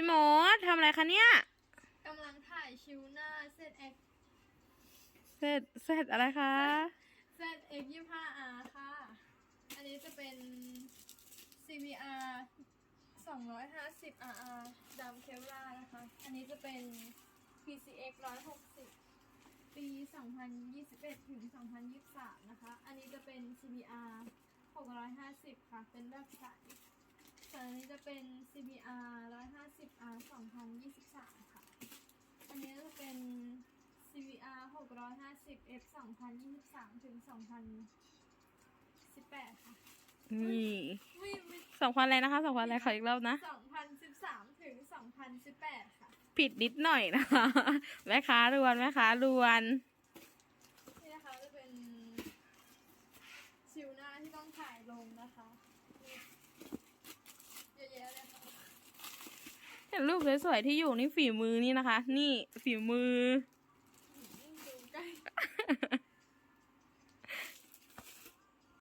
พี่มดทำอะไรคะเนี่ยกำลังถ่ายชิวหน้าเซตเอ็กเสร็จเสร็จอะไรคะเซตเอ็กยี่ห้าอาร์ค่ะ อันนี้จะเป็น CVR 250 RR ดำเคลล่านะคะ อันนี้จะเป็น PCX 160 ปี 2021 ถึง 2023 นะคะ อันนี้จะเป็น CBR 650 ค่ะ เป็นแบบใส ส่วนอันนี้จะเป็น CBR 150 R 2023 ค่ะ อันนี้จะเป็น CVR 650 F 2023 ถึง 2018 ค่ะนี่ไม่ไม่สองพันอะไรนะคะสองพันอะไรขออีกรอบนะ 2013 ถึง 2018 ค่ะ ผิดนิดหน่อยนะคะ แม่ค้ารวนแม่ค้ารวน นี่นะคะจะเป็นชิวหน้าที่ต้องถ่ายลงนะคะนี่เยอะแยะเลยค่ะ เห็น รูปสวยๆที่อยู่นี่ฝีมือนี่นะคะ นี่ฝีมือ